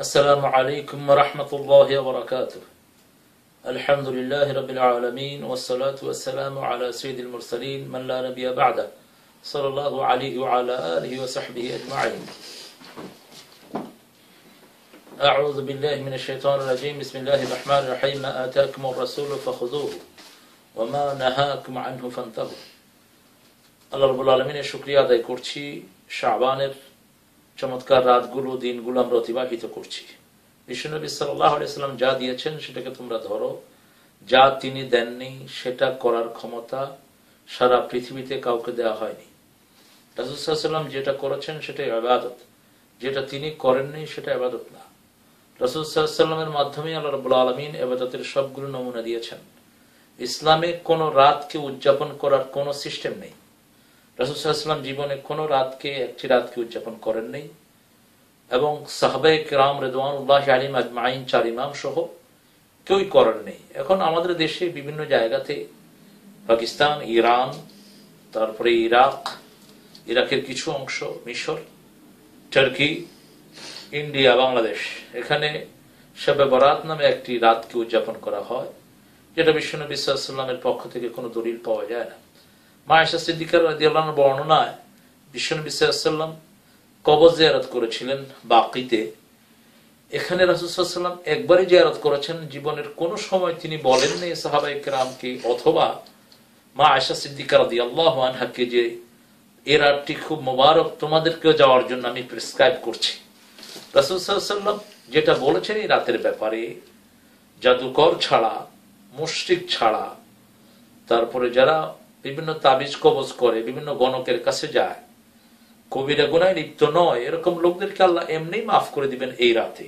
السلام عليكم ورحمة الله وبركاته الحمد لله رب العالمين والصلاة والسلام على سيد المرسلين من لا نبي بعده صلى الله عليه وعلى آله وصحبه أجمعين أعوذ بالله من الشيطان الرجيم بسم الله الرحمن الرحيم ما آتاكم الرسول فخذوه وما نهاكم عنه فانتهوا আল্লাহ রবুল আলমিনের শুক্রিয়া আদায় করছি শাহবানের চমৎকার রাতগুলো, দিনগুলো আমরা অতিবাহিত করছি। বিশ্বনবী সাল্লাহ যা দিয়েছেন সেটাকে তোমরা ধরো। যা তিনি দেননি, সেটা করার ক্ষমতা সারা পৃথিবীতে কাউকে দেওয়া হয়নি। রাসুসাল্লাম যেটা করেছেন সেটাই আবাদত যেটা তিনি করেননি সেটা আবাদত না। রসুলসাল্লামের মাধ্যমে আল্লাহ রবুল আলমিন আবাদতের সবগুলো নমুনা দিয়েছেন। ইসলামে কোনো রাতকে উদযাপন করার কোনো সিস্টেম নেই। রাসুসাল্লাম জীবনে কোনো রাতকে, একটি রাতকে উদযাপন করেন নেই। এবং সাহবে রাম রেদওয়ানুল্লাহ আলিম আজমাইন, চার ইমাম সহ কেউই করেন নেই। এখন আমাদের দেশে বিভিন্ন জায়গাতে পাকিস্তান, ইরান, তারপরে ইরাক, ইরাকের কিছু অংশ, মিশর, টার্কি, ইন্ডিয়া, বাংলাদেশ, এখানে শবে বরাত নামে একটি রাতকে উদযাপন করা হয়, যেটা বিশ্বনবী সাল্লামের পক্ষ থেকে কোনো দলিল পাওয়া যায় না। মায়েশা সিদ্দিকার রাদিয়াল্লাহর বর্ণনায় বিশ্বনবী সাল্লাম কবর জিয়ারত করেছিলেন বাকিতে। এখানে রাসুসাল্লাম একবারই জিয়ারত করেছেন, জীবনের কোনো সময় তিনি বলেননি সাহাবাই কেরামকে, অথবা মা আয়সা সিদ্দিকার রাদি আল্লাহ আনহাকে যে এ রাতটি খুব মোবারক তোমাদেরকেও যাওয়ার জন্য আমি প্রেসক্রাইব করছি। রাসুসাল্লাম যেটা বলেছেন এই রাতের ব্যাপারে, জাদুকর ছাড়া, মুশ্রিক ছাড়া, তারপরে যারা বিভিন্ন তাবিজ কবজ করে, বিভিন্ন গণকের কাছে যায়। কবিরা গুনায় লিপ্ত নয়। এরকম লোকদেরকে আল্লাহ এমনি মাফ করে দিবেন এই রাতে।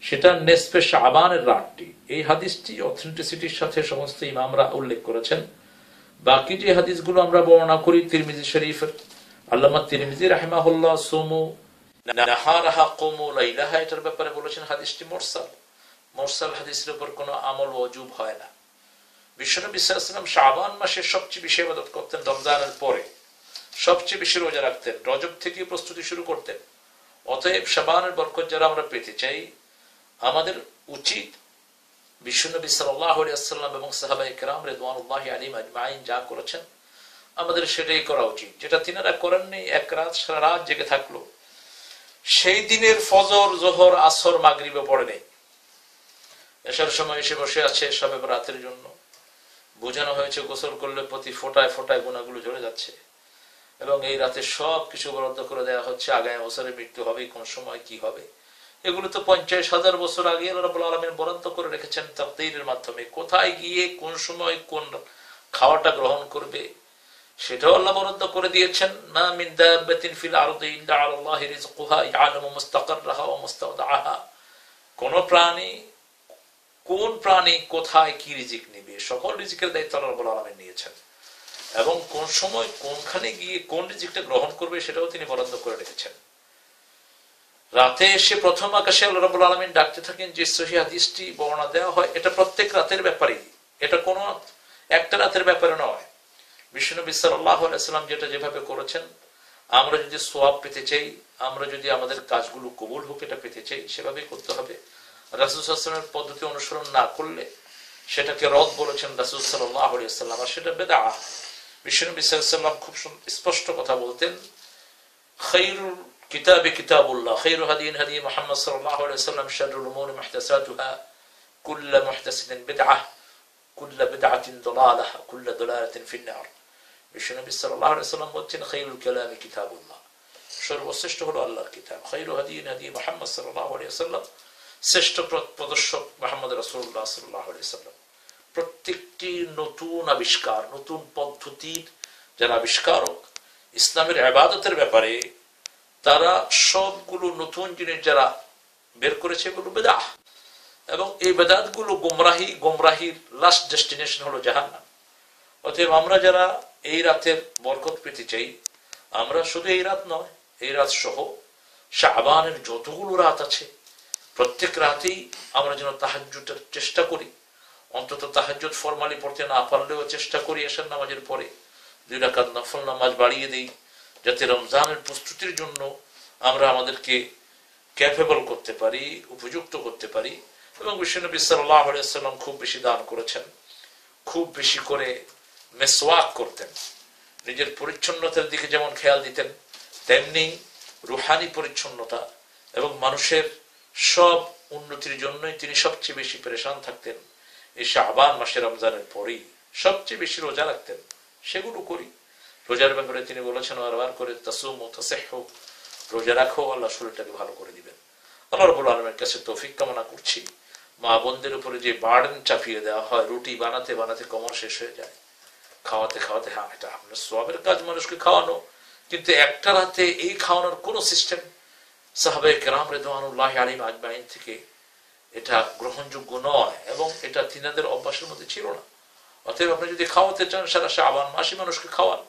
সেটা নেসপে শাহবানের রাতটি। এই হাদিসটি অথেন্টিসিটির সাথে সমস্ত ইমামরা উল্লেখ করেছেন। বাকি যে হাদিসগুলো আমরা বর্ণনা করি, তিরমিজি শরীফের। আল্লামা তিরমিজি রাহেমাহুল্লাহ সোমু এটার ব্যাপারে বলেছেন হাদিসটি মোরসাল। মোরসাল হাদিসের উপর কোনো আমল অজুব হয় না। বিশ্বনবী সাল্লাম শাহবান মাসে সবচেয়ে বেশি আবাদত করতেন রমজানের পরে। সবচেয়ে বেশি রোজা রাখতেন, রজব থেকে প্রস্তুতি শুরু করতেন। অতএব শাবানের বরকত যারা আমরা পেতে চাই, আমাদের উচিত বিশ্বনবী সাল্লাম এবং সাহাবাই কেরাম রেদওয়ানুল্লাহ আলিম আজমাইন যা করেছেন, আমাদের সেটাই করা উচিত। যেটা তিনারা করেননি এক রাত সারা রাত জেগে থাকল। সেই দিনের ফজর, জোহর, আসর, মাগরিবে পড়ে নেই। এসার সময় এসে বসে আছে সবে রাতের জন্য। বোঝানো হয়েছে, গোসল করলে প্রতি ফোটায় ফোটায় গুণাগুলো ঝরে যাচ্ছে। এবং এই রাতে সব কিছু বরাদ্দ করে দেওয়া হচ্ছে, আগামী বছরে মৃত্যু হবে, কোন সময় কি হবে। এগুলো তো পঞ্চাশ হাজার বছর আগে আলমের বরাদ্দ করে রেখেছেন তাকদিরের মাধ্যমে। কোথায় গিয়ে, কোন সময় কোন খাওয়াটা গ্রহণ করবে, সেটাও আল্লাহ বরাদ্দ করে দিয়েছেন। না মিন ফিল আরদি কোন প্রাণী কোন প্রাণী কোথায় কি রিজিক নিবে? সকল রিজিকের দায়িত্ব আল্লাহ আলমিন নিয়েছেন। এবং কোন সময় কোনখানে গিয়ে কোন রিজিকটা গ্রহণ করবে সেটাও তিনি বরাদ্দ করে রেখেছেন। রাতে এসে প্রথম আকাশে আল্লাহ রাবুল আলমিন ডাকতে থাকেন যে, সহি হাদিসটি বর্ণনা দেওয়া হয়, এটা প্রত্যেক রাতের ব্যাপারেই। এটা কোনো একটা রাতের ব্যাপারে নয়। বিষ্ণু সাল্লাহ যেটা যেভাবে করেছেন, আমরা যদি সোয়াব পেতে চাই, আমরা যদি আমাদের কাজগুলো কবুল হোক, এটা পেতে চাই, সেভাবেই করতে হবে। রাসুলের পদ্ধতি অনুসরণ না করলে সেটাকে রদ বলেছেন রাসুল সাল্লাম আর সেটা বেদা বিশ্বনবী সাল্লাম খুব স্পষ্ট কথা বলতেন খৈরুল কিতাবে কিতাবুল্লাহ খৈরু হাদিন হাদি মোহাম্মদ সাল্লাহ সাল্লাম শারুল উমুর মুহতাসাতুহা কুল্ল মুহতাসিদিন বিদআহ কুল্ল বিদআতিন দালালাহ কুল্ল দালালাতিন ফিন্নার বিশ্বনবী সাল্লাল্লাহু আলাইহি সাল্লাম বলছেন খৈরুল কালামি কিতাবুল্লাহ সর্বশ্রেষ্ঠ হলো আল্লাহর কিতাব খৈরু হাদিন হাদি মোহাম্মদ সাল্লাল্লাহু আলাইহি সাল্লাম শ্রেষ্ঠ প্রদর্শক মোহাম্মদ রাসুল্লাহ সাল্লাম। প্রত্যেকটি নতুন আবিষ্কার, নতুন পদ্ধতির যারা আবিষ্কারক, ইসলামের আবাদতের ব্যাপারে তারা সবগুলো নতুন জিনিস যারা বের করেছে এগুলো বেদাহ। এবং এই বেদাতগুলো গোমরাহি, গোমরাহির লাস্ট ডেস্টিনেশন হলো জাহান্নাম। অতএব আমরা যারা এই রাতের বরকত পেতে চাই, আমরা শুধু এই রাত নয়, এই রাত সহ শাহবানের যতগুলো রাত আছে প্রত্যেক রাতেই আমরা যেন তাহাজুটের চেষ্টা করি। অন্তত তাহাজুদ ফরমালি পড়তে না পারলেও চেষ্টা করি এসার নামাজের পরে। দুই রাকাত নফল নামাজ বাড়িয়ে দিই, যাতে রমজানের প্রস্তুতির জন্য আমরা আমাদেরকে ক্যাপেবল করতে পারি, উপযুক্ত করতে পারি। এবং বিশ্বনবী সাল্লাম খুব বেশি দান করেছেন, খুব বেশি করে মেসওয়াক করতেন। নিজের পরিচ্ছন্নতার দিকে যেমন খেয়াল দিতেন, তেমনি রুহানি পরিচ্ছন্নতা এবং মানুষের সব উন্নতির জন্যই তিনি সবচেয়ে বেশি পরেশান থাকতেন। এই শাহবান মাসে রমজানের পরেই সবচেয়ে বেশি রোজা রাখতেন। সেগুলো করি। রোজার ব্যাপারে তিনি বলেছেন, বারবার করে তাসুম ও তাসেহ, রোজা রাখো, আল্লাহ শরীরটাকে ভালো করে দিবেন। আল্লাহ রবুল আলমের কাছে তৌফিক কামনা করছি। মা বোনদের উপরে যে বার্ডেন চাপিয়ে দেওয়া হয়, রুটি বানাতে বানাতে কমর শেষ হয়ে যায়। খাওয়াতে খাওয়াতে হ্যাঁ এটা আপনার সবের কাজ, মানুষকে খাওয়ানো। কিন্তু একটা রাতে এই খাওয়ানোর কোনো সিস্টেম সাহাবে কেরাম রেদানুল্লাহ আলিম আজমাইন থেকে এটা গ্রহণযোগ্য নয় এবং এটা তিনাদের অভ্যাসের মধ্যে ছিল না। অতএব আপনি যদি খাওয়াতে চান, সারা মাসি মানুষকে খাওয়ান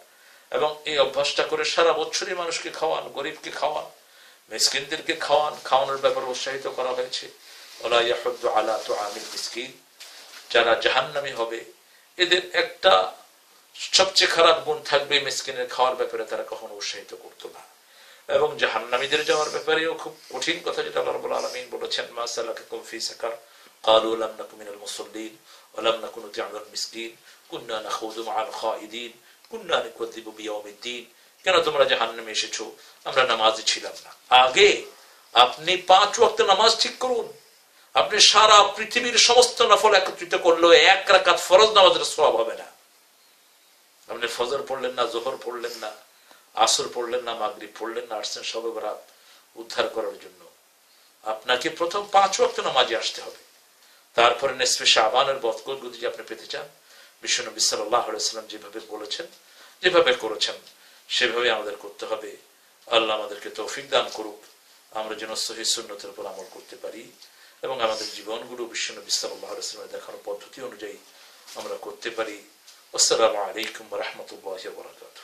এবং এই অভ্যাসটা করে সারা বছরই মানুষকে খাওয়ান, গরিবকে খাওয়ান, মিসকিনদেরকে খাওয়ান, খাওয়ানোর ব্যাপারে উৎসাহিত করা হয়েছে। ওলা আলা তো মিসকিন। যারা জাহান্নামি হবে, এদের একটা সবচেয়ে খারাপ গুণ থাকবে মিসকিনের খাওয়ার ব্যাপারে তারা কখনো উৎসাহিত করতো না। এবং জাহান্নামীদের যাওয়ার ব্যাপারেও খুব কঠিন কথা যেটা আল্লাহ রাব্বুল আলামিন বলেছেন মা সালাকাকুম ফি সাকার قالوا لم نكن من المصلين ولم نكن نطعم المسكين كنا نخوض مع الخائضين كنا نكذب بيوم الدين কেন তোমরা জাহান্নামে এসেছো আমরা নামাজে ছিলাম না আগে আপনি পাঁচ ওয়াক্ত নামাজ ঠিক করুন আপনি সারা পৃথিবীর সমস্ত নফল একত্রিত করলেও এক রাকাত ফরজ নামাজের সওয়াব হবে না আপনি ফজর পড়লেন না জোহর পড়লেন না আসর পড়লেন না, মাগরিব পড়লেন না, আসছেন সবে রাত উদ্ধার করার জন্য। আপনাকে প্রথম পাঁচ ওয়াক্ত নামাজে আসতে হবে। তারপরে নেসফে শাহবানের বদকত যদি আপনি পেতে চান। বিশ্বনবী সাল্লাম যেভাবে বলেছেন, যেভাবে করেছেন সেভাবে আমাদের করতে হবে। আল্লাহ আমাদেরকে তৌফিক দান করুক। আমরা যেন সহি সুন্নতের উপর আমল করতে পারি এবং আমাদের জীবনগুলো বিশ্বনবী সাল্লাহ সাল্লামের দেখানোর পদ্ধতি অনুযায়ী আমরা করতে পারি। আসসালামু আলাইকুম রহমতুল্লাহ বরাকাত।